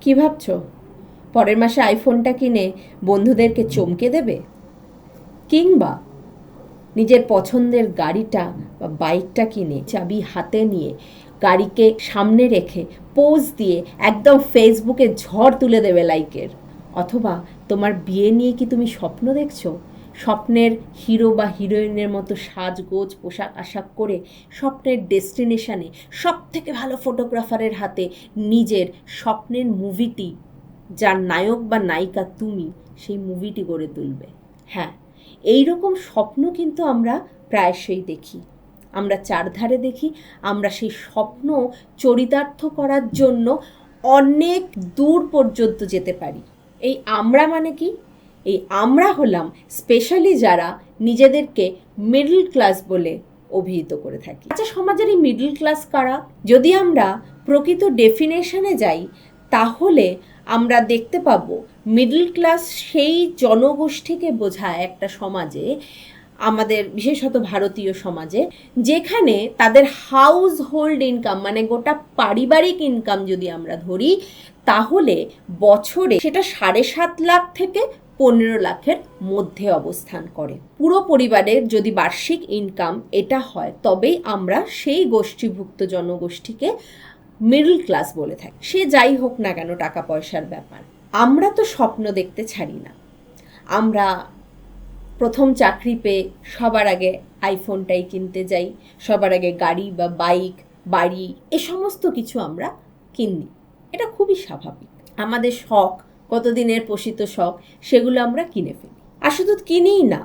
কি ভাবছ? পরের মাসে আইফোনটা কিনে বন্ধুদেরকে চমকে দেবে? কিংবা নিজের পছন্দের গাড়িটা বা বাইকটা কিনে চাবি হাতে নিয়ে গাড়িকে সামনে রেখে পোজ দিয়ে একদম ফেসবুকে ঝড় তুলে দেবে লাইকের অথবা তোমার বিয়ে নিয়ে কি তুমি স্বপ্ন দেখছ? স্বপ্নের হিরো বা হিরোইনের মতো সাজগোজ, পোশাক আশাক করে স্বপ্নের ডেস্টিনেশানে সব থেকে ভালো ফটোগ্রাফারের হাতে নিজের স্বপ্নের মুভিটি যার নায়ক বা নায়িকা তুমি, সেই মুভিটি গড়ে তুলবে। হ্যাঁ এই রকম স্বপ্ন কিন্তু আমরা প্রায়শই দেখি। আমরা চারধারে দেখি, আমরা সেই স্বপ্ন চরিতার্থ করার জন্য অনেক দূর পর্যন্ত যেতে পারি। এই আমরা মানে কি? এই আমরা হলাম স্পেশালি যারা নিজেদেরকে মিডল ক্লাস বলে অভিহিত করে থাকি। আচ্ছা সমাজের এই মিডল ক্লাস কারা? যদি আমরা প্রকৃত ডেফিনেশনে যাই, তাহলে আমরা দেখতে পাবো মিডল ক্লাস সেই জনগোষ্ঠীকে বোঝায় একটা সমাজে, আমাদের বিশেষত ভারতীয় সমাজে, যেখানে তাদের হাউস হোল্ড ইনকাম মানে গোটা পারিবারিক ইনকাম যদি আমরা ধরি, তাহলে বছরে সেটা সাড়ে সাত লাখ থেকে পনেরো লাখের মধ্যে অবস্থান করে। পুরো পরিবারের যদি বার্ষিক ইনকাম এটা হয়, তবেই আমরা সেই গোষ্ঠীভুক্ত জনগোষ্ঠীকে মিডল ক্লাস বলে থাকি। সে যাই হোক না কেন টাকা পয়সার ব্যাপার। আমরা তো স্বপ্ন দেখতে ছাড়ি না। আমরা প্রথম চাকরি পেয়ে সবার আগে আইফোনটাই কিনতে যাই, সবার আগে গাড়ি বা বাইক বাড়ি, এ সমস্ত কিছু আমরা কিনি। এটা খুবই স্বাভাবিক। আমাদের শখ কতদিনের পোষিত শখ, সেগুলো আমরা কিনে ফেলি। আর শুধু কিনেই না,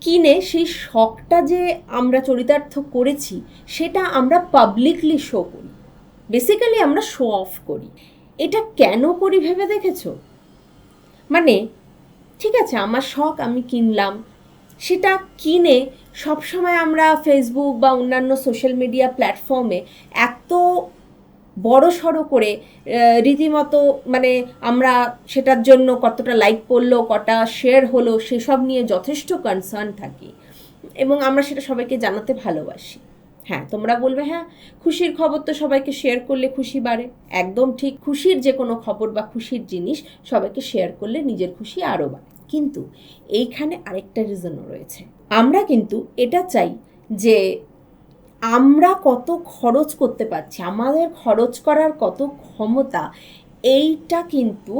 কিনে সেই শখটা যে আমরা চরিতার্থ করেছি, সেটা আমরা পাবলিকলি শো করি। বেসিক্যালি আমরা শো অফ করি। এটা কেন করি ভেবে দেখেছ? মানে ঠিক আছে, আমার শখ আমি কিনলাম, সেটা কিনে সবসময় আমরা ফেসবুক বা অন্যান্য সোশ্যাল মিডিয়া প্ল্যাটফর্মে এত বড় সড়ো করে রীতিমতো মানে আমরা সেটার জন্য কতটা লাইক পড়ল কটা শেয়ার হলো, সেসব নিয়ে যথেষ্ট কনসার্ন থাকি। এবং আমরা সেটা সবাইকে জানাতে ভালোবাসি। হ্যাঁ তোমরা বলবে হ্যাঁ খুশির খবর তো সবাইকে শেয়ার করলে খুশি বাড়ে। একদম ঠিক, খুশির যে কোনো খবর বা খুশির জিনিস সবাইকে শেয়ার করলে নিজের খুশি আরও বাড়ে। কিন্তু এইখানে আরেকটা রিজনও রয়েছে। আমরা কিন্তু এটা চাই যে আমরা কত খরচ করতে পারছি, আমাদের খরচ করার কত ক্ষমতা, এইটা কিন্তু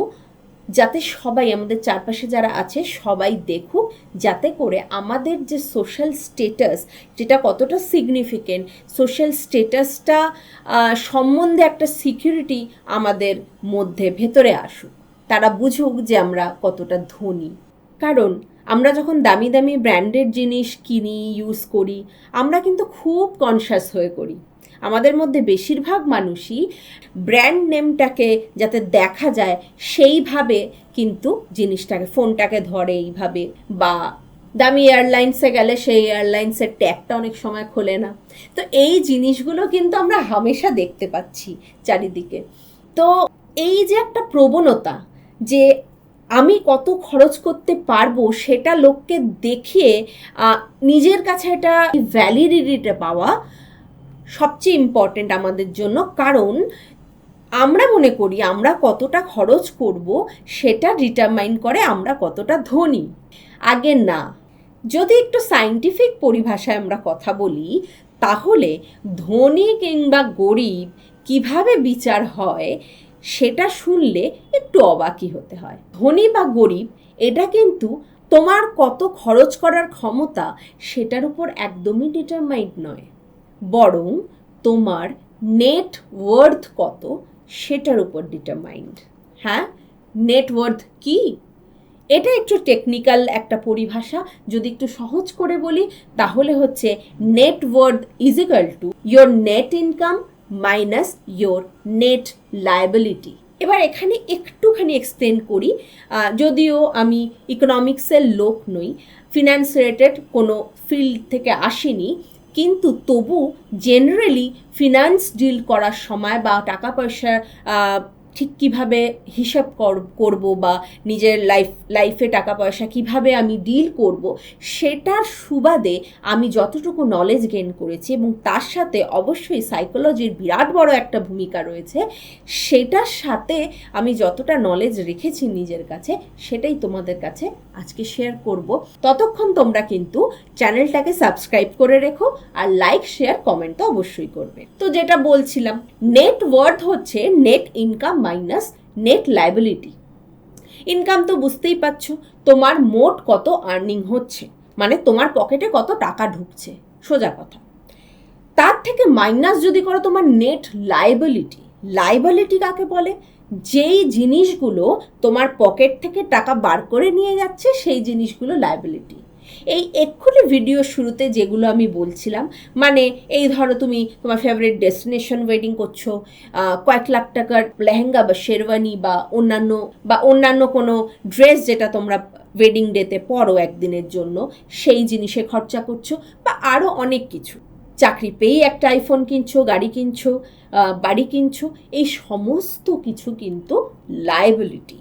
যাতে সবাই, আমাদের চারপাশে যারা আছে, সবাই দেখুক, যাতে করে আমাদের যে সোশ্যাল স্টেটাস যেটা কতটা সিগনিফিকেন্ট সোশ্যাল স্টেটাসটা সম্বন্ধে একটা সিকিউরিটি আমাদের মধ্যে, ভেতরে আসুক। তারা বুঝুক যে আমরা কতটা ধনী। কারণ আমরা যখন দামি দামি ব্র্যান্ডেড জিনিস কিনি ইউজ করি, আমরা কিন্তু খুব কনসাস হয়ে করি। আমাদের মধ্যে বেশিরভাগ মানুষই ব্র্যান্ড নেমটাকে যাতে দেখা যায়, সেইভাবে কিন্তু জিনিসটাকে ফোনটাকে ধরে এইভাবে। বা দামি এয়ারলাইন্সে গেলে সেই এয়ারলাইন্সের ট্যাগটা অনেক সময় খোলে না। তো এই জিনিসগুলো কিন্তু আমরা হামেশা দেখতে পাচ্ছি চারিদিকে। তো এই যে একটা প্রবণতা যে আমি কত খরচ করতে পারব সেটা লোককে দেখিয়ে নিজের কাছে এটা ভ্যালিডিটিটা পাওয়া সবচেয়ে ইম্পর্টেন্ট আমাদের জন্য। কারণ আমরা মনে করি আমরা কতটা খরচ করব সেটা ডিটারমাইন করে আমরা কতটা ধনী। আগে না। যদি একটু সাইন্টিফিক পরিভাষায় আমরা কথা বলি, তাহলে ধনী কিংবা গরিব কীভাবে বিচার হয় সেটা শুনলে একটু অবাকই হতে হয়। ধনী বা গরিব, এটা কিন্তু তোমার কত খরচ করার ক্ষমতা সেটার উপর একদমই ডিটারমাইন্ড নয়। বরং তোমার নেট ওয়ার্থ কত সেটার উপর ডিটারমাইন্ড হ্যাঁ? নেট ওয়ার্থ কি? এটা একটু টেকনিক্যাল একটা পরিভাষা। যদি একটু সহজ করে বলি, তাহলে হচ্ছে net worth is equal to your net income minus your net liability এবার এখানে একটুখানি এক্সপ্লেন করি যদিও আমি ইকোনমিক্সের লোক নই ফিনান্স রিলেটেড কোনো ফিল্ড থেকে আসিনি, কিন্তু তবু জেনারেলি ফিনান্স ডিল করার সময় বা টাকা পয়সা ঠিক কীভাবে হিসাব করব বা নিজের লাইফ লাইফে টাকা পয়সা কীভাবে আমি ডিল করব, সেটার সুবাদে আমি যতটুকু নলেজ গেন করেছি এবং তার সাথে অবশ্যই সাইকোলজির বিরাট বড় একটা ভূমিকা রয়েছে, সেটার সাথে আমি যতটা নলেজ রেখেছি নিজের কাছে, সেটাই তোমাদের কাছে আজকে শেয়ার করব। ততক্ষণ তোমরা কিন্তু চ্যানেলটাকে সাবস্ক্রাইব করে রেখো আর লাইক শেয়ার কমেন্ট তো অবশ্যই করবে। তো যেটা বলছিলাম নেট ওয়ার্থ হচ্ছে net income minus net liability income তো বুঝতেই পারছ, তোমার মোট কত আর্নিং হচ্ছে মানে তোমার পকেটে কত টাকা ঢুকছে, সোজা কথা। তার থেকে মাইনাস যদি করো তোমার নেট লাইবিলিটি লাইবিলিটি কাকে বলে? যেই জিনিসগুলো তোমার পকেট থেকে টাকা বার করে নিয়ে যাচ্ছে, সেই জিনিসগুলো লাইবিলিটি এই এক্ষুনি ভিডিও শুরুতে যেগুলো আমি বলছিলাম মানে এই ধরো তুমি তোমার ফেভারিট ডেস্টিনেশন ওয়েডিং করছ কয়েক লাখ টাকার লেহেঙ্গা বা শেরওয়ানি বা অন্যান্য বা অন্যান্য কোনো ড্রেস যেটা তোমরা ওয়েডিং ডেতে পরো একদিনের জন্য, সেই জিনিসে খরচা করছ বা আরও অনেক কিছু। চাকরি পেয়েই একটা আইফোন কিনছো, গাড়ি কিনছো বাড়ি কিনছো, এই সমস্ত কিছু কিন্তু লাইবিলিটি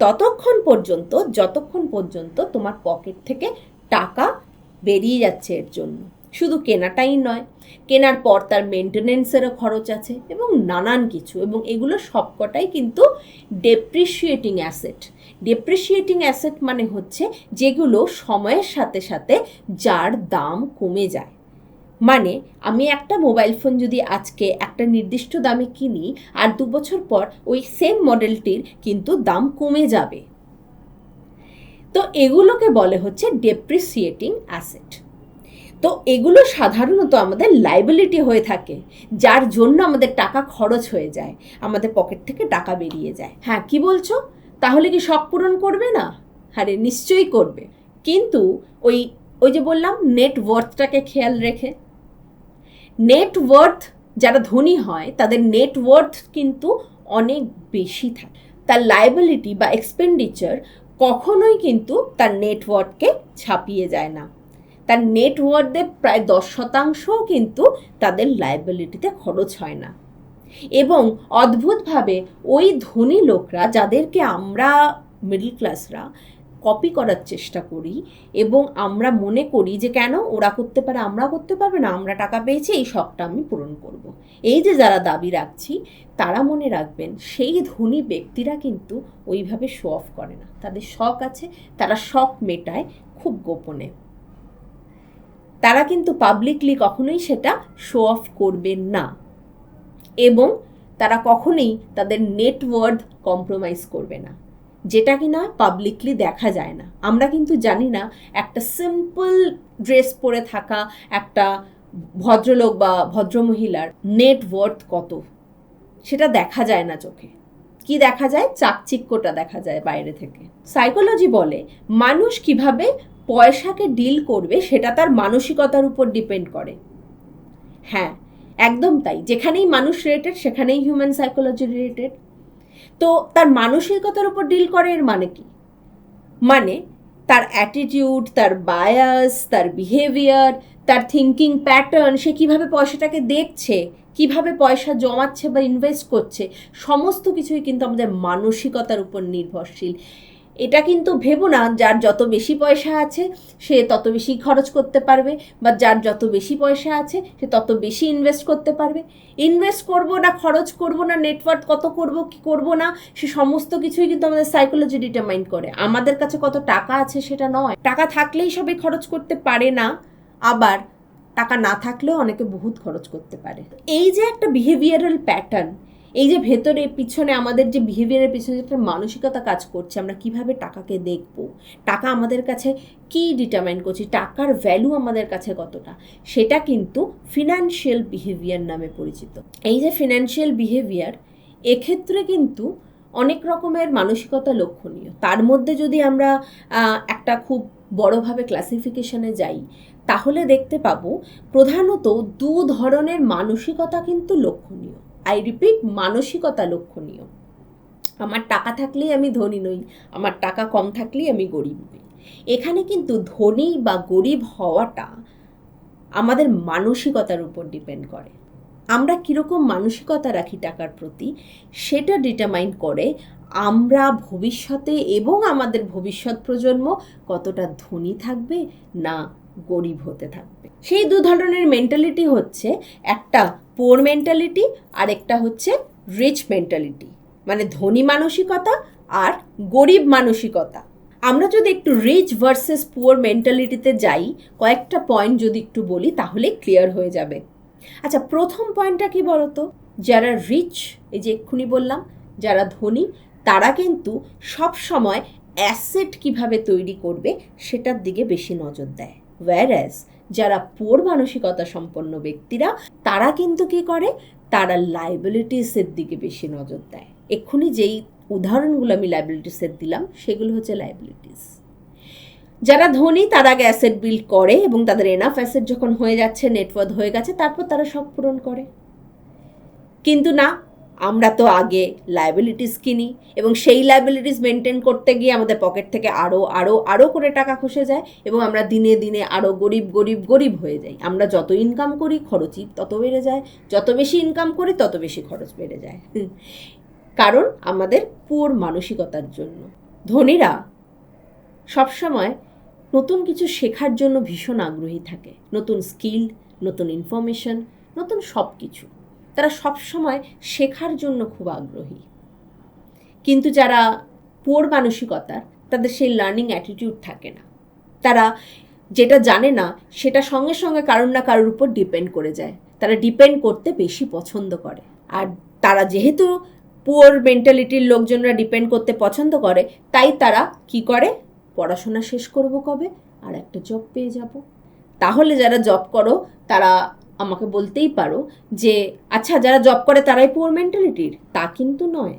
ততক্ষণ পর্যন্ত, যতক্ষণ পর্যন্ত তোমার পকেট থেকে টাকা বেরিয়ে যাচ্ছে এর জন্য। শুধু কেনাটাই নয়, কেনার পর তার মেনটেনেন্সেরও খরচ আছে এবং নানান কিছু এবং এগুলো সবকটাই কিন্তু ডেপ্রিসিয়েটিং অ্যাসেট ডেপ্রিসিয়েটিং অ্যাসেট মানে হচ্ছে যেগুলো সময়ের সাথে সাথে যার দাম কমে যায়। মানে আমি একটা মোবাইল ফোন যদি আজকে একটা নির্দিষ্ট দামে কিনি আর দু বছর পর ওই সেম মডেলটির কিন্তু দাম কমে যাবে। তো এগুলোকে বলে হচ্ছে ডেপ্রিসিয়েটিং অ্যাসেট তো এগুলো সাধারণত আমাদের লাইবিলিটি হয়ে থাকে, যার জন্য আমাদের টাকা খরচ হয়ে যায়, আমাদের পকেট থেকে টাকা বেরিয়ে যায়। হ্যাঁ কি বলছো? তাহলে কি শখ পূরণ করবে না? আরে নিশ্চয়ই করবে। কিন্তু ওই ওই যে বললাম নেট ওয়ার্থটাকে খেয়াল রেখে। নেটওয়ার্থ যারা ধনী হয়, তাদের নেটওয়ার্থ কিন্তু অনেক বেশি থাকে। তার লাইবিলিটি বা এক্সপেন্ডিচার কখনোই কিন্তু তার নেটওয়ার্ককে ছাপিয়ে যায় না। তার নেটওয়ার্কদের প্রায় দশ শতাংশও কিন্তু তাদের লাইবিলিটিতে খরচ হয় না। এবং অদ্ভুতভাবে ওই ধনী লোকরা যাদেরকে আমরা মিডল ক্লাসরা কপি করার চেষ্টা করি এবং আমরা মনে করি যে কেন ওরা করতে পারে, আমরা করতে পারবে না, আমরা টাকা পেয়েছি, এই শখটা আমি পূরণ করব। এই যে যারা দাবি রাখছি, তারা মনে রাখবেন সেই ধনী ব্যক্তিরা কিন্তু ওইভাবে শো অফ করে না। তাদের শখ আছে, তারা শখ মেটায় খুব গোপনে। তারা কিন্তু পাবলিকলি কখনোই সেটা শো অফ করবেন না এবং তারা কখনোই তাদের নেটওয়ার্থ কম্প্রোমাইজ করবে না। যেটা কি না পাবলিকলি দেখা যায় না। আমরা কিন্তু জানি না একটা সিম্পল ড্রেস পরে থাকা একটা ভদ্রলোক বা ভদ্রমহিলার নেট ওয়ার্থ কত? সেটা দেখা যায় না চোখে। কি দেখা যায়? চাকচিক্যটা দেখা যায় বাইরে থেকে। সাইকোলজি বলে, মানুষ কীভাবে পয়সাকে ডিল করবে সেটা তার মানসিকতার উপর ডিপেন্ড করে। হ্যাঁ একদম তাই। যেখানেই মানুষ রিলেটেড সেখানেই হিউম্যান সাইকোলজি রিলেটেড তো তার মানসিকতার উপর ডিল করে এর মানে কি? মানে তার অ্যাটিটিউড তার বায়াস তার বিহেভিয়ার তার থিঙ্কিং প্যাটার্ন সে কীভাবে পয়সাটাকে দেখছে, কীভাবে পয়সা জমাচ্ছে বা ইনভেস্ট করছে, সমস্ত কিছুই কিন্তু আমাদের মানসিকতার উপর নির্ভরশীল। এটা কিন্তু ভেবো না, যার যত বেশি পয়সা আছে, সে তত বেশি খরচ করতে পারবে, বা যার যত বেশি পয়সা আছে, সে তত বেশি ইনভেস্ট করতে পারবে। ইনভেস্ট করব না, খরচ করব না নেটওয়ার্ক কত করব, কি করব না, সে সমস্ত কিছুই কিন্তু আমাদের সাইকোলজি ডিটারমাইন করে। আমাদের কাছে কত টাকা আছে সেটা নয়। টাকা থাকলেই সবাই খরচ করতে পারে না, আবার টাকা না থাকলেও অনেকে বহুত খরচ করতে পারে। এই যে একটা বিহেভিয়ারাল প্যাটার্ন এই যে ভেতরে, পিছনে আমাদের যে বিহেভিয়ারের পিছনে একটা মানসিকতা কাজ করছে, আমরা কীভাবে টাকাকে দেখব? টাকা আমাদের কাছে কি ডিটারমাইন করছি? টাকার ভ্যালু আমাদের কাছে কতটা? সেটা কিন্তু ফিনান্সিয়াল বিহেভিয়ার নামে পরিচিত। এই যে ফিনান্সিয়াল বিহেভিয়ার এক্ষেত্রে কিন্তু অনেক রকমের মানসিকতা লক্ষণীয়। তার মধ্যে যদি আমরা একটা খুব বড়োভাবে ক্লাসিফিকেশনে যাই, তাহলে দেখতে পাবো প্রধানত দু ধরনের মানসিকতা কিন্তু লক্ষণীয়। আই রিপিট মানসিকতা লক্ষণীয়। আমার টাকা থাকলেই আমি ধনী নই, আমার টাকা কম থাকলেই আমি গরিব নই। এখানে কিন্তু ধনী বা গরিব হওয়াটা আমাদের মানসিকতার উপর ডিপেন্ড করে। আমরা কীরকম মানসিকতা রাখি টাকার প্রতি, সেটা ডিটারমাইন করে আমরা ভবিষ্যতে এবং আমাদের ভবিষ্যৎ প্রজন্ম কতটা ধনী থাকবে না গরিব হতে থাকবে। সেই দু ধরনের মেন্টালিটি হচ্ছে একটা পোর মেন্টালিটি আর একটা হচ্ছে রিচ মেন্টালিটি মানে ধনী মানসিকতা আর গরিব মানসিকতা। আমরা যদি একটু রিচ ভার্সেস পুয়ার মেন্টালিটিতে যাই, কয়েকটা পয়েন্ট যদি একটু বলি তাহলে ক্লিয়ার হয়ে যাবে। আচ্ছা প্রথম পয়েন্টটা কি বলতো? যারা রিচ এই যে এক্ষুনি বললাম, যারা ধনী, তারা কিন্তু সব সময় অ্যাসেট কীভাবে তৈরি করবে সেটার দিকে বেশি নজর দেয়। ওয়ারাস যারা পোর মানসিকতা সম্পন্ন ব্যক্তিরা, তারা কিন্তু কি করে? তারা লাইবিলিটিসের দিকে বেশি নজর দেয়। এক্ষুনি যেই উদাহরণগুলো আমি লাইবিলিটিসের দিলাম, সেগুলো হচ্ছে লাইবিলিটিস যারা ধনী, তারা আগে অ্যাসেট বিল্ড করে এবং তাদের এনাফ অ্যাসেট যখন হয়ে যাচ্ছে নেটওয়ার্ক হয়ে গেছে, তারপর তারা সব পূরণ করে। কিন্তু না আমরা তো আগে লাইবিলিটিস কিনি এবং সেই লাইবিলিটিস মেনটেন করতে গিয়ে আমাদের পকেট থেকে আরও আরও আরও করে টাকা খসে যায় এবং আমরা দিনে দিনে আরও গরিব গরিব গরিব হয়ে যাই। আমরা যত ইনকাম করি, খরচই তত বেড়ে যায়। যত বেশি ইনকাম করি, তত বেশি খরচ বেড়ে যায়। কারণ আমাদের পুর মানসিকতার জন্য। ধনীরা সবসময় নতুন কিছু শেখার জন্য ভীষণ আগ্রহী থাকে। নতুন স্কিল নতুন ইনফরমেশন নতুন সব কিছু তারা সবসময় শেখার জন্য খুব আগ্রহী। কিন্তু যারা পোর মানসিকতার, তাদের সেই লার্নিং অ্যাটিটিউড থাকে না। তারা যেটা জানে না, সেটা সঙ্গে সঙ্গে কারোর না কারোর উপর ডিপেন্ড করে যায়। তারা ডিপেন্ড করতে বেশি পছন্দ করে। আর তারা যেহেতু পুয়ার মেন্টালিটির লোকজনরা ডিপেন্ড করতে পছন্দ করে, তাই তারা কি করে? পড়াশোনা শেষ করব কবে? আর একটা জব পেয়ে যাব। তাহলে যারা জব করো, তারা আমাকে বলতেই পারো যে আচ্ছা যারা জব করে তারাই পুয়ার মেন্টালিটির তা কিন্তু নয়।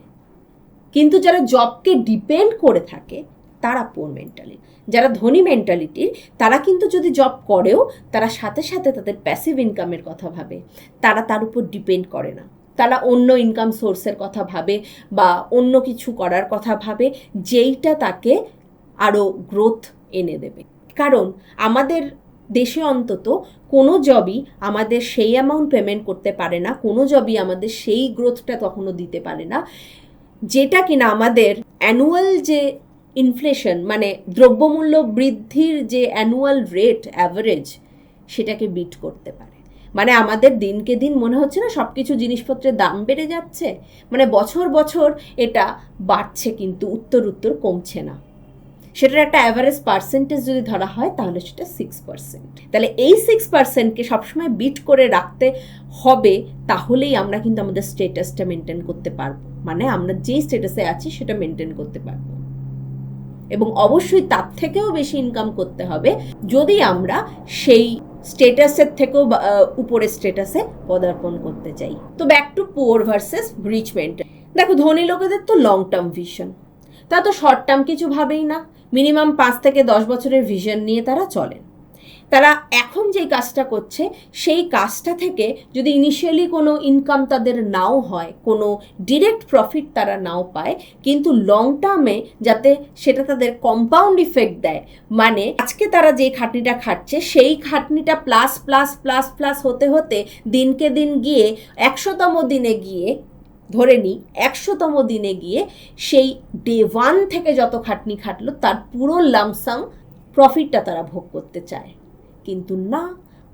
কিন্তু যারা জবকে ডিপেন্ড করে থাকে, তারা পোর মেন্টালিটি যারা ধনী মেন্টালিটির তারা কিন্তু যদি জব করেও, তারা সাথে সাথে তাদের প্যাসিভ ইনকামের কথা ভাবে। তারা তার উপর ডিপেন্ড করে না। তারা অন্য ইনকাম সোর্সের কথা ভাবে বা অন্য কিছু করার কথা ভাবে, যেইটা তাকে আরও গ্রোথ এনে দেবে। কারণ আমাদের দেশে অন্তত কোনো জবই আমাদের সেই অ্যামাউন্ট পেমেন্ট করতে পারে না, কোনো জবই আমাদের সেই গ্রোথটা তখনও দিতে পারে না। যেটা কিনা আমাদের অ্যানুয়াল যে ইনফ্লেশন মানে দ্রব্যমূল্য বৃদ্ধির যে অ্যানুয়াল রেট অ্যাভারেজ সেটাকে বিট করতে পারে। মানে আমাদের দিনকে দিন মনে হচ্ছে না সব কিছু জিনিসপত্রের দাম বেড়ে যাচ্ছে। মানে বছর বছর এটা বাড়ছে কিন্তু উত্তর উত্তর কমছে না। সেটার একটা অ্যাভারেজ পার্সেন্টেজ যদি ধরা হয়, তাহলে সেটা সিক্স পার্সেন্ট তাহলে এই সিক্স পার্সেন্টকে সবসময় বিট করে রাখতে হবে, তাহলেই আমরা কিন্তু আমাদের স্টেটাসটা মেনটেন করতে পারব। মানে আমরা যেই স্টেটাসে আছি, সেটা মেনটেন করতে পারব। এবং অবশ্যই তার থেকেও বেশি ইনকাম করতে হবে, যদি আমরা সেই স্টেটাসের থেকেও উপরে স্টেটাসে পদার্পণ করতে চাই। তো back to poor versus rich maintain দেখো, ধনী লোকেদের তো লং টার্ম ভিশন তা তো শর্ট টার্ম কিছু ভাবেই না। মিনিমাম পাঁচ থেকে দশ বছরের ভিশন নিয়ে তারা চলেন। তারা এখন যেই কাজটা করছে, সেই কাজটা থেকে যদি ইনিশিয়ালি কোনো ইনকাম তাদের নাও হয়, কোনো ডিরেক্ট প্রফিট তারা নাও পায়, কিন্তু লং টার্মে যাতে সেটা তাদের কম্পাউন্ড ইফেক্ট দেয় মানে আজকে তারা যে খাটনিটা খাটছে, সেই খাটনিটা প্লাস প্লাস প্লাস প্লাস হতে হতে দিনকে দিন গিয়ে, একশোতম দিনে গিয়ে ধরে নিই, একশোতম দিনে গিয়ে সেই ডে ওয়ান থেকে যত খাটনি খাটলো, তার পুরো লামসাম প্রফিটটা তারা ভোগ করতে চায়। কিন্তু না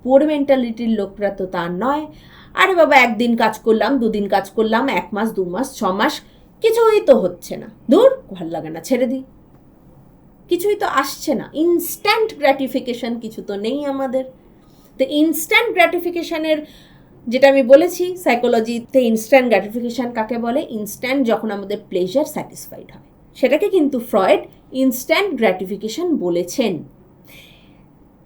পোর মেন্টালিটির লোকরা তো তা নয়। আরে বাবা, একদিন কাজ করলাম, দুদিন কাজ করলাম, এক মাস, দু মাস, ছ মাস, কিছুই তো হচ্ছে না। দূর ভালো লাগে না, ছেড়ে দিই। কিছুই তো আসছে না। ইনস্ট্যান্ট গ্র্যাটিফিকেশন কিছু তো নেই আমাদের। তো ইনস্ট্যান্ট গ্র্যাটিফিকেশনের যেটা আমি বলেছি সাইকোলজিতে ইনস্ট্যান্ট গ্র্যাটিফিকেশান কাকে বলে? ইনস্ট্যান্ট যখন আমাদের প্লেজার স্যাটিসফাইড হয়। সেটাকে কিন্তু ফ্রয়েড ইনস্ট্যান্ট গ্র্যাটিফিকেশান বলেছেন।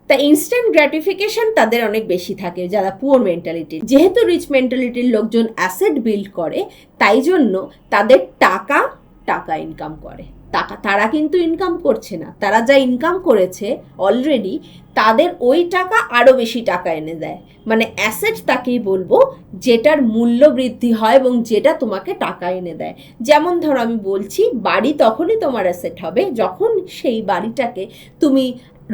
তা ইনস্ট্যান্ট গ্র্যাটিফিকেশন তাদের অনেক বেশি থাকে, যারা পুয়ার মেন্টালিটির যেহেতু রিচ মেন্টালিটির লোকজন অ্যাসেট বিল্ড করে, তাই জন্য তাদের টাকা টাকা ইনকাম করে। টাকা তারা কিন্তু ইনকাম করছে না। তারা যা ইনকাম করেছে অলরেডি তাদের ওই টাকা আরও বেশি টাকা এনে দেয়। মানে অ্যাসেট তাকেই বলব, যেটার মূল্য বৃদ্ধি হয় এবং যেটা তোমাকে টাকা এনে দেয়। যেমন ধরো আমি বলছি, বাড়ি তখনই তোমার অ্যাসেট হবে যখন সেই বাড়িটাকে তুমি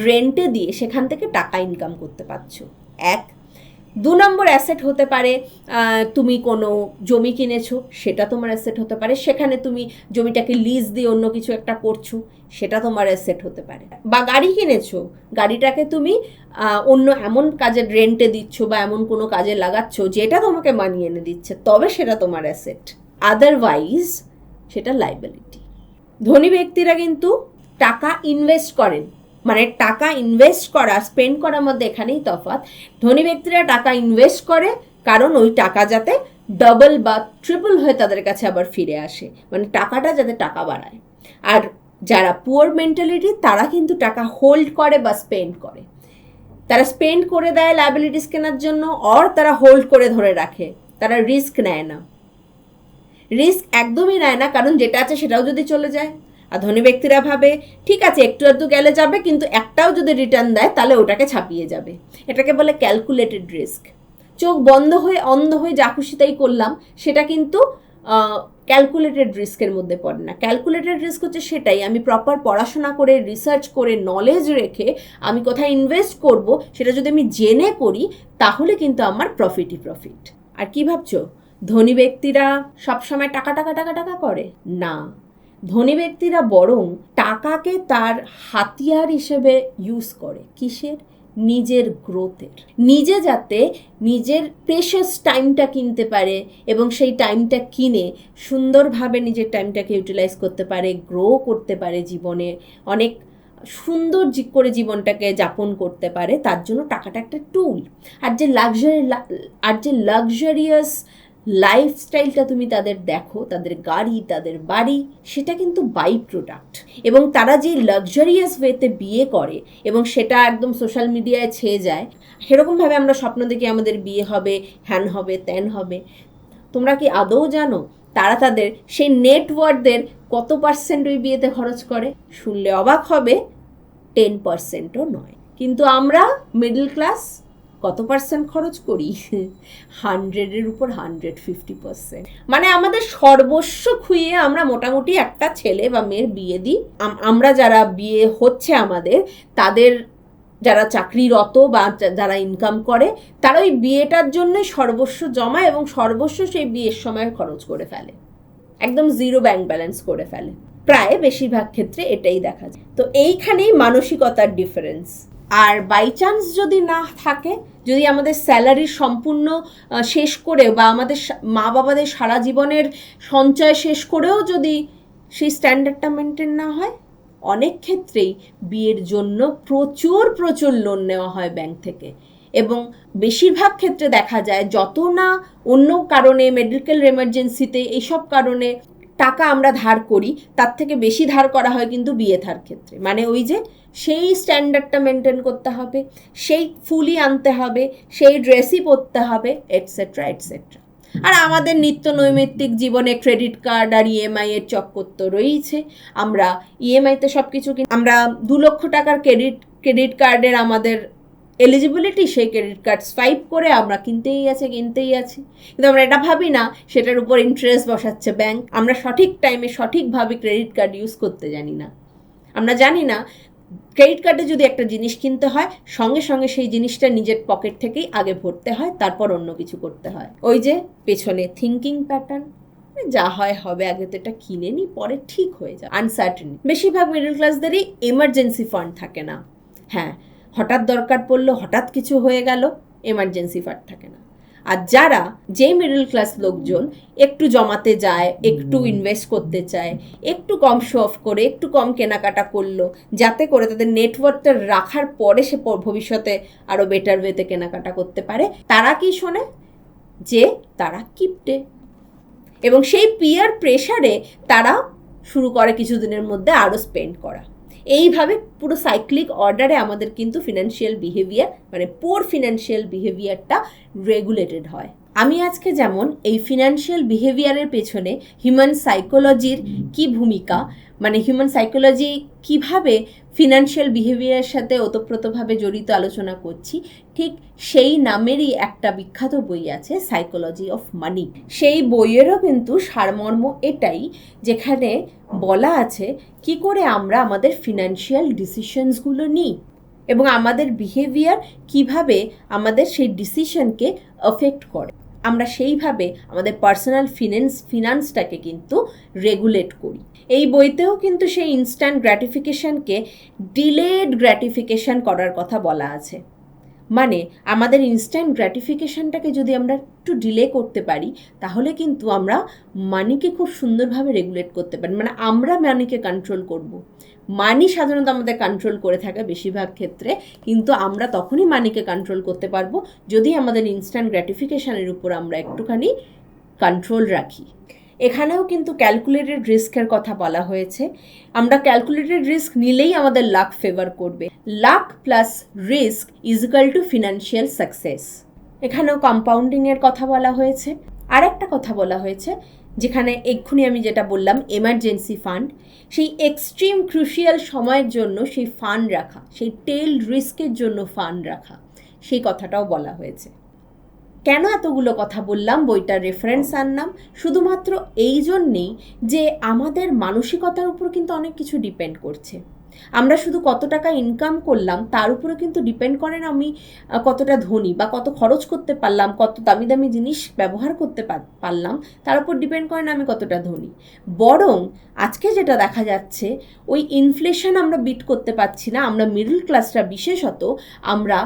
রেন্টে দিয়ে সেখান থেকে টাকা ইনকাম করতে পারছ। এক দু নম্বর অ্যাসেট হতে পারে তুমি কোনো জমি কিনেছো, সেটা তোমার অ্যাসেট হতে পারে। সেখানে তুমি জমিটাকে লিজ দিয়ে অন্য কিছু একটা করছ, সেটা তোমার অ্যাসেট হতে পারে। বা গাড়ি কিনেছো, গাড়িটাকে তুমি অন্য এমন কাজে রেন্টে দিচ্ছ বা এমন কোনো কাজে লাগাচ্ছ, যেটা তোমাকে মানিয়ে এনে দিচ্ছে, তবে সেটা তোমার অ্যাসেট আদারওয়াইজ সেটা লাইবিলিটি ধনী ব্যক্তিরা কিন্তু টাকা ইনভেস্ট করেন মানে টাকা ইনভেস্ট করা স্পেন্ড করার মধ্যে এখানেই তফাৎ। ধনী ব্যক্তিরা টাকা ইনভেস্ট করে, কারণ ওই টাকা যাতে ডবল বা ট্রিপল হয়ে তাদের কাছে আবার ফিরে আসে। মানে টাকাটা যাতে টাকা বাড়ায়। আর যারা পুয়ার মেন্টালিটি তারা কিন্তু টাকা হোল্ড করে বা স্পেন্ড করে। তারা স্পেন্ড করে দেয় লাইবিলিটিস কেনার জন্য অর তারা হোল্ড করে ধরে রাখে। তারা রিস্ক নেয় না। রিস্ক একদমই নেয় না, কারণ যেটা আছে সেটাও যদি চলে যায়। আর ধনী ব্যক্তিরা ভাবে, ঠিক আছে, একটু একটু গেলে যাবে, কিন্তু একটাও যদি রিটার্ন দেয়, তাহলে ওটাকে ছাপিয়ে যাবে। এটাকে বলে ক্যালকুলেটেড রিস্ক চোখ বন্ধ হয়ে, অন্ধ হয়ে যা খুশি তাই করলাম, সেটা কিন্তু ক্যালকুলেটেড রিস্কের মধ্যে পড়ে না। ক্যালকুলেটেড রিস্ক হচ্ছে সেটাই, আমি প্রপার পড়াশোনা করে রিসার্চ করে নলেজ রেখে আমি কোথায় ইনভেস্ট করব, সেটা যদি আমি জেনে করি, তাহলে কিন্তু আমার প্রফিটই প্রফিট আর কি ভাবছ? ধনী ব্যক্তিরা সবসময় টাকা টাকা টাকা টাকা করে? না। ধনী ব্যক্তিরা বরং টাকাকে তার হাতিয়ার হিসেবে ইউজ করে। কিসের? নিজের গ্রোথের নিজে যাতে নিজের প্রেশাস টাইমটা কিনতে পারে এবং সেই টাইমটা কিনে সুন্দরভাবে নিজের টাইমটাকে ইউটিলাইজ করতে পারে গ্রো করতে পারে জীবনে, অনেক সুন্দর করে জীবনটাকে যাপন করতে পারে, তার জন্য টাকাটা একটা টুল আর যে লাক্সারি আর যে লাক্সারিয়াস লাইফস্টাইলটা তুমি তাদের দেখো, তাদের গাড়ি, তাদের বাড়ি, সেটা কিন্তু বাই প্রোডাক্ট এবং তারা যে লাক্সারিয়াস ওয়েতে বিয়ে করে এবং সেটা একদম সোশ্যাল মিডিয়ায় ছেয়ে যায়, সেরকমভাবে আমরা স্বপ্ন দেখি আমাদের বিয়ে হবে, হ্যান হবে, ত্যান হবে। তোমরা কি আদৌ জানো তারা তাদের সেই নেটওয়ার্কদের কত পার্সেন্ট ওই বিয়েতে খরচ করে? শুনলে অবাক হবে টেন পার্সেন্টও নয়। কিন্তু আমরা মিডল ক্লাস কত পার্সেন্ট খরচ করি? হান্ড্রেডের উপর হান্ড্রেড ফিফটি পার্সেন্ট মানে আমাদের সর্বস্ব খুইয়ে আমরা মোটামুটি একটা ছেলে বা মেয়ের বিয়ে দিই। আম- আমরা যারা বিয়ে হচ্ছে আমাদের, তাদের যারা চাকরিরত বা যারা ইনকাম করে, তারা ওই বিয়েটার জন্য সর্বস্ব জমা এবং সর্বস্ব সেই বিয়ের সময় খরচ করে ফেলে। একদম জিরো ব্যাংক ব্যালেন্স করে ফেলে। প্রায় বেশিরভাগ ক্ষেত্রে এটাই দেখা যায়। তো এইখানেই মানসিকতার ডিফারেন্স আর বাই চান্স যদি না থাকে, যদি আমাদের স্যালারি সম্পূর্ণ শেষ করে বা আমাদের মা বাবাদের সারা জীবনের সঞ্চয় শেষ করেও যদি সেই স্ট্যান্ডার্ডটা মেনটেন না হয়, অনেক ক্ষেত্রেই বিয়ের জন্য প্রচুর প্রচুর লোন নেওয়া হয় ব্যাংক থেকে। এবং বেশিরভাগ ক্ষেত্রে দেখা যায়, যত না অন্য কারণে মেডিকেল এমার্জেন্সিতে এইসব কারণে টাকা আমরা ধার করি, তার থেকে বেশি ধার করা হয় কিন্তু বিয়ে থার ক্ষেত্রে। মানে ওই যে সেই স্ট্যান্ডার্ডটা মেনটেন করতে হবে, সেই ফুলই আনতে হবে, সেই ড্রেসই পরতে হবে এটসেট্রা এটসেট্রা আর আমাদের নিত্য নৈমিত্তিক জীবনে ক্রেডিট কার্ড আর ইএমআই এর চক্কর তো রয়েইছে আমরা ইএমআইতে সব কিছু আমরা দু লক্ষ টাকার ক্রেডিট ক্রেডিট কার্ডের আমাদের এলিজিবিলিটি সেই ক্রেডিট কার্ড সোয়াইপ করে আমরা কিনতেই আছে, কিনতেই আছি। কিন্তু আমরা এটা ভাবি না, সেটার উপর ইন্টারেস্ট বসাচ্ছে ব্যাংক আমরা সঠিক টাইমে সঠিকভাবে ক্রেডিট কার্ড ইউজ করতে জানি না। আমরা জানি না ক্রেডিট কার্ডে যদি একটা জিনিস কিনতে হয়, সঙ্গে সঙ্গে সেই জিনিসটা নিজের পকেট থেকেই আগে ভরতে হয়, তারপর অন্য কিছু করতে হয়। ওই যে পেছনে থিঙ্কিং প্যাটার্ন যা হয় হবে আগে তো এটা কিনে নি, পরে ঠিক হয়ে যায় আনসার্টেন বেশিরভাগ মিডল ক্লাসদেরই এমার্জেন্সি ফান্ড থাকে না। হ্যাঁ হঠাৎ দরকার পড়ল, হঠাৎ কিছু হয়ে গেল এমার্জেন্সি ফান্ড থাকে না। আর যারা যেই মিডল ক্লাস লোকজন একটু জমাতে যায় একটু ইনভেস্ট করতে চায় একটু কম শো অফ করে একটু কম কেনাকাটা করল যাতে করে তাদের নেটওয়ার্কটা রাখার পরে সে ভবিষ্যতে আরও বেটার ওয়েতে কেনাকাটা করতে পারে তারা কি শোনে? যে তারা কিপটে। এবং সেই পিয়ার প্রেশারে তারা শুরু করে কিছুদিনের মধ্যে আরও স্পেন্ড করা। এইভাবে পুরো সাইক্লিক অর্ডারে আমাদের কিন্তু ফিনান্সিয়াল বিহেভিয়ার মানে পোর ফিনান্সিয়াল বিহেভিয়ারটা রেগুলেটেড হয়। আমি আজকে যেমন এই ফিনান্সিয়াল বিহেভিয়ারের পেছনে হিউম্যান সাইকোলজির কি ভূমিকা মানে হিউম্যান সাইকোলজি কীভাবে ফিনান্সিয়াল বিহেভিয়ারের সাথে ওতপ্রোতভাবে জড়িত আলোচনা করছি, ঠিক সেই নামেরই একটা বিখ্যাত বই আছে সাইকোলজি অফ মানি সেই বইয়েরও কিন্তু সারমর্ম এটাই, যেখানে বলা আছে কি করে আমরা আমাদের ফিনান্সিয়াল ডিসিশনসগুলো নিই এবং আমাদের বিহেভিয়ার কীভাবে আমাদের সেই ডিসিশনকে অফেক্ট করে। আমরা সেইভাবে আমাদের পার্সোনাল ফিনান্স ফিনান্সটাকে কিন্তু রেগুলেট করি। এই বইতেও কিন্তু সেই ইনস্ট্যান্ট গ্র্যাটিফিকেশানকে ডিলেড গ্র্যাটিফিকেশান করার কথা বলা আছে। মানে আমাদের ইনস্ট্যান্ট গ্র্যাটিফিকেশানটাকে যদি আমরা একটু ডিলে করতে পারি, তাহলে কিন্তু আমরা মানিকে খুব সুন্দরভাবে রেগুলেট করতে পারি মানে আমরা মানিকে কন্ট্রোল করব। মানি সাধারণত আমাদের কন্ট্রোল করে থাকে বেশিরভাগ ক্ষেত্রে, কিন্তু আমরা তখনই মানিকে কন্ট্রোল করতে পারব যদি আমাদের ইনস্ট্যান্ট গ্র্যাটিফিকেশানের উপর আমরা একটুখানি কন্ট্রোল রাখি এখানেও কিন্তু ক্যালকুলেটেড রিস্কের কথা বলা হয়েছে। আমরা ক্যালকুলেটেড রিস্ক নিলেই আমাদের লাক ফেভার করবে। Luck plus risk is equal to financial success এখানেও কম্পাউন্ডিংয়ের কথা বলা হয়েছে। আর একটা কথা বলা হয়েছে, যেখানে এক্ষুনি আমি যেটা বললাম এমার্জেন্সি ফান্ড সেই এক্সট্রিম ক্রুশিয়াল সময়ের জন্য সেই ফান্ড রাখা, সেই টেল রিস্কের জন্য ফান্ড রাখা, সেই কথাটাও বলা হয়েছে। কেন এতগুলো কথা বললাম বইটার রেফারেন্স আনলাম শুধুমাত্র এই জন্যেই যে আমাদের মানসিকতার উপর কিন্তু অনেক কিছু ডিপেন্ড করছে। আমরা শুধু কত টাকা ইনকাম করলাম, তার উপরে কিন্তু ডিপেন্ড করে না আমি কতটা ধনী বা কত খরচ করতে পারলাম, কত দামি দামি জিনিস ব্যবহার করতে পারলাম, তার উপর ডিপেন্ড করে না আমি কতটা ধনী। বরং আজকে যেটা দেখা যাচ্ছে, ওই ইনফ্লেশন আমরা বিট করতে পারছি না, আমরা মিডল ক্লাসরা বিশেষত, আমরা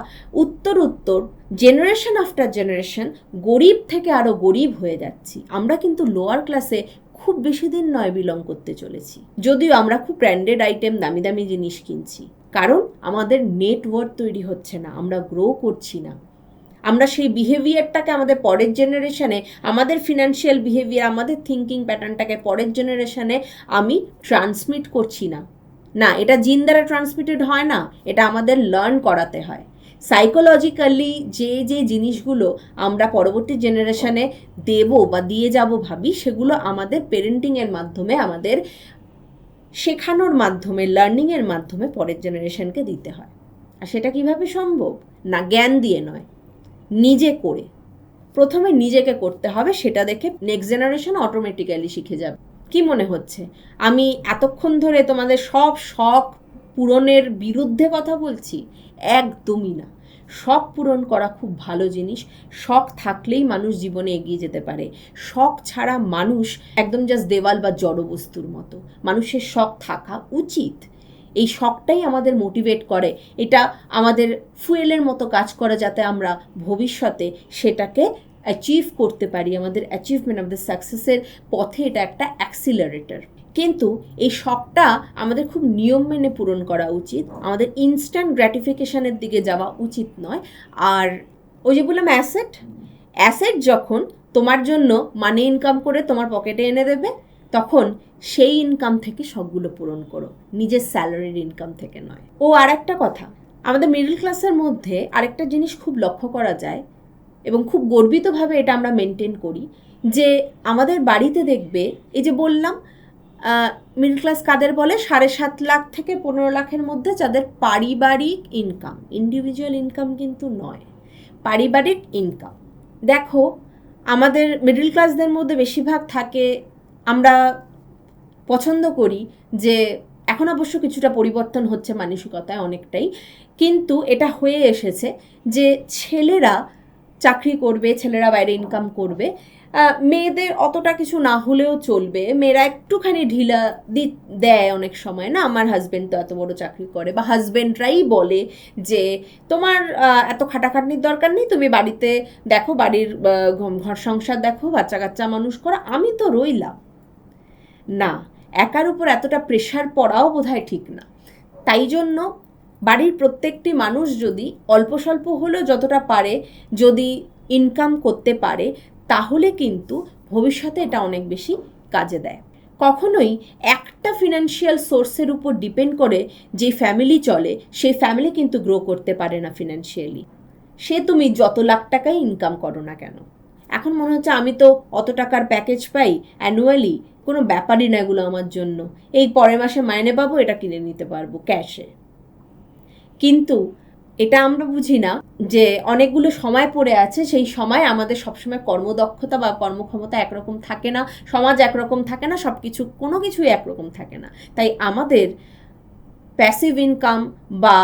উত্তর উত্তর জেনারেশন আফটার জেনারেশন গরিব থেকে আরও গরিব হয়ে যাচ্ছি। আমরা কিন্তু লোয়ার ক্লাসে খুব বেশি দিন নয় বিলং করতে চলেছি। যদিও আমরা খুব ব্র্যান্ডেড আইটেম দামি দামি জিনিস কিনছি। কারণ আমাদের নেটওয়ার্ক তৈরি হচ্ছে না, আমরা গ্রো করছি না। আমরা সেই বিহেভিয়ারটাকে আমাদের পরের জেনারেশনে আমাদের ফিনান্সিয়াল বিহেভিয়ার আমাদের থিঙ্কিং প্যাটার্নটাকে পরের জেনারেশনে আমি ট্রান্সমিট করছি না। না, এটা জিন দ্বারা ট্রান্সমিটেড হয় না, এটা আমাদের লার্ন করাতে হয়। সাইকোলজিক্যালি যে যে জিনিসগুলো আমরা পরবর্তী জেনারেশনে দেব বা দিয়ে যাব ভাবি, সেগুলো আমাদের পেরেন্টিংয়ের মাধ্যমে, আমাদের শেখানোর মাধ্যমে লার্নিংয়ের মাধ্যমে পরের জেনারেশনকে দিতে হয়। আর সেটা কীভাবে সম্ভব? না জ্ঞান দিয়ে নয়, নিজে করে। প্রথমে নিজেকে করতে হবে, সেটা দেখে নেক্সট জেনারেশন অটোমেটিক্যালি শিখে যাবে। কি মনে হচ্ছে? আমি এতক্ষণ ধরে তোমাদের সব শখ পূরণের বিরুদ্ধে কথা বলছি, একদমই না। শখ পূরণ করা খুব ভালো জিনিস। শখ থাকলেই মানুষ জীবনে এগিয়ে যেতে পারে। শখ ছাড়া মানুষ একদম জাস্ট দেওয়াল বা জড়বস্তুর মতো। মানুষের শখ থাকা উচিত। এই শখটাই আমাদের মোটিভেট করে। এটা আমাদের ফুয়েলের মতো কাজ করে যাতে আমরা ভবিষ্যতে সেটাকে অ্যাচিভ করতে পারি। আমাদের অ্যাচিভমেন্ট আমাদের সাকসেসের পথে এটা একটা অ্যাক্সিলারেটর কিন্তু এই শখটা আমাদের খুব নিয়ম মেনে পূরণ করা উচিত। আমাদের ইনস্ট্যান্ট গ্র্যাটিফিকেশানের দিকে যাওয়া উচিত নয়। আর ওই যে বললাম অ্যাসেট অ্যাসেট যখন তোমার জন্য মানি ইনকাম করে তোমার পকেটে এনে দেবে, তখন সেই ইনকাম থেকে সবগুলো পূরণ করো। নিজের স্যালারির ইনকাম থেকে নয়। ও আর একটা কথা, আমাদের মিডল ক্লাসের মধ্যে আরেকটা জিনিস খুব লক্ষ্য করা যায় এবং খুব গর্বিতভাবে এটা আমরা মেনটেন করি যে আমাদের বাড়িতে দেখবে, এই যে বললাম মিডল ক্লাস কাদের বলে? সাড়ে সাত লাখ থেকে পনেরো লাখের মধ্যে যাদের পারিবারিক ইনকাম ইন্ডিভিজুয়াল ইনকাম কিন্তু নয়, পারিবারিক ইনকাম দেখো, আমাদের মিডল ক্লাসদের মধ্যে বেশিরভাগ থাকে, আমরা পছন্দ করি যে এখন অবশ্য কিছুটা পরিবর্তন হচ্ছে মানসিকতায় অনেকটাই, কিন্তু এটা হয়ে এসেছে যে ছেলেরা চাকরি করবে, ছেলেরা বাইরে ইনকাম করবে মেয়েদের অতটা কিছু না হলেও চলবে। মেয়েরা একটুখানি ঢিলা দি দেয় অনেক সময়, না? আমার হাজব্যান্ড তো এত বড় চাকরি করে। বা হাজব্যান্ডরাই বলে যে, তোমার এত খাটাখাটনির দরকার নেই, তুমি বাড়িতে দেখো, বাড়ির ঘর সংসার দেখো বাচ্চা কাচ্চা মানুষ করো, আমি তো রইলাম। না, একার উপর এতটা প্রেশার পড়াও বোধ ঠিক না। তাই জন্য বাড়ির প্রত্যেকটি মানুষ যদি অল্প স্বল্প হলেও যতটা পারে, যদি ইনকাম করতে পারে তাহলে কিন্তু ভবিষ্যতে এটা অনেক বেশি কাজে দেয়। কখনোই একটা ফিনান্সিয়াল সোর্সের উপর ডিপেন্ড করে যে ফ্যামিলি চলে সেই ফ্যামিলি কিন্তু গ্রো করতে পারে না ফিনান্সিয়ালি সে তুমি যত লাখ টাকাই ইনকাম করো না কেন? এখন মনে হচ্ছে আমি তো অত টাকার প্যাকেজ পাই অ্যানুয়ালি কোনো ব্যাপারই না এগুলো আমার জন্য। এই পরের মাসে মাইনে পাবো, এটা কিনে নিতে পারব ক্যাশে কিন্তু এটা আমরা বুঝি না যে অনেকগুলো সময় পড়ে আছে, সেই সময় আমাদের সবসময় কর্মদক্ষতা বা কর্মক্ষমতা একরকম থাকে না, সমাজ একরকম থাকে না সব কিছু কোনো কিছুই একরকম থাকে না। তাই আমাদের প্যাসিভ ইনকাম বা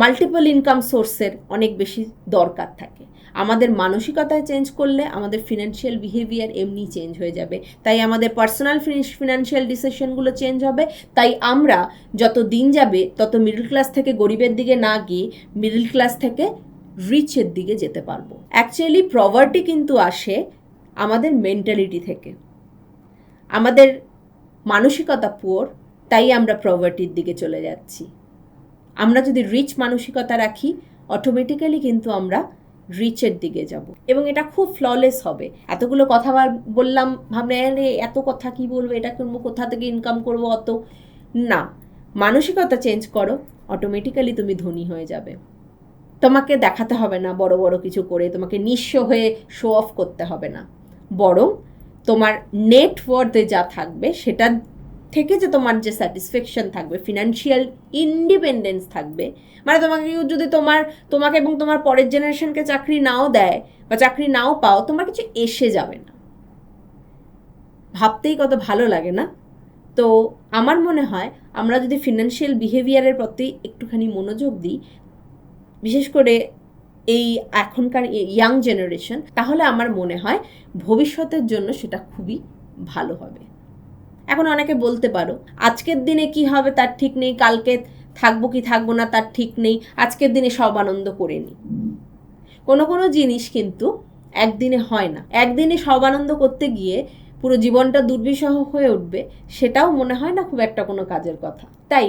মাল্টিপল ইনকাম সোর্সের অনেক বেশি দরকার থাকে। আমাদের মানসিকতায় চেঞ্জ করলে আমাদের ফিনান্সিয়াল বিহেভিয়ার এমনি চেঞ্জ হয়ে যাবে। তাই আমাদের পার্সোনাল ফিনান্সিয়াল ডিসিশনগুলো চেঞ্জ হবে। তাই আমরা যত দিন যাবে, তত মিডল ক্লাস থেকে গরিবের দিকে না গিয়ে মিডল ক্লাস থেকে রিচের দিকে যেতে পারব। অ্যাকচুয়ালি প্রভার্টি কিন্তু আসে আমাদের মেন্টালিটি থেকে। আমাদের মানসিকতা পুয়োর তাই আমরা প্রভার্টির দিকে চলে যাচ্ছি। আমরা যদি রিচ মানসিকতা রাখি অটোমেটিক্যালি কিন্তু আমরা রিচের দিকে যাব। এবং এটা খুব ফ্ললেস হবে। এতগুলো কথা বললাম ভাবলে আরে এত কথা কি বলব? এটা করব কোথা থেকে ইনকাম করব অত? না। মানসিকতা চেঞ্জ করো অটোমেটিক্যালি তুমি ধনী হয়ে যাবে। তোমাকে দেখাতে হবে না বড় বড় কিছু করে, তোমাকে নিঃস্ব হয়ে শো অফ করতে হবে না। বরং তোমার নেটওয়ার্থে যা থাকবে সেটা থেকে যে তোমার যে স্যাটিসফ্যাকশন থাকবে ফিনান্সিয়াল ইন্ডিপেন্ডেন্স থাকবে মানে তোমাকে যদি তোমার, তোমাকে এবং তোমার পরের জেনারেশনকে চাকরি নাও দেয় বা চাকরি নাও পাও, তোমার কিছু এসে যাবে না। ভাবতেই কত ভালো লাগে না? তো আমার মনে হয় আমরা যদি ফিনান্সিয়াল বিহেভিয়ারের প্রতি একটুখানি মনোযোগ দিই, বিশেষ করে এই এখনকার ইয়াং জেনারেশন তাহলে আমার মনে হয় ভবিষ্যতের জন্য সেটা খুবই ভালো হবে। এখন অনেকে বলতে পারো, আজকের দিনে কি হবে তার ঠিক নেই, কালকে থাকব কি থাকব না তার ঠিক নেই, আজকের দিনে সব আনন্দ করে নি। কোনো কোনো জিনিস কিন্তু একদিনে হয় না। একদিনে সব আনন্দ করতে গিয়ে পুরো জীবনটা দুর্বিষহ হয়ে উঠবে, সেটাও মনে হয় না খুব একটা কোনো কাজের কথা। তাই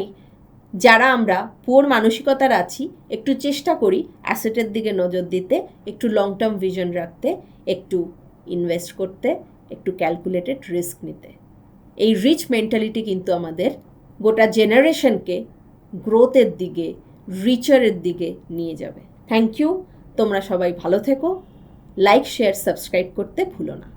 যারা আমরা পুয়োর মানসিকতার আছি, একটু চেষ্টা করি অ্যাসেটের দিকে নজর দিতে, একটু লং টার্ম ভিশন রাখতে, একটু ইনভেস্ট করতে, একটু ক্যালকুলেটেড রিস্ক নিতে। এই রিচ মেন্টালিটি কিন্তু আমাদের গোটা জেনারেশনকে গ্রোথের দিকে রিচারের দিকে নিয়ে যাবে। থ্যাংক ইউ তোমরা সবাই ভালো থেকো। লাইক শেয়ার সাবস্ক্রাইব করতে ভুলো না।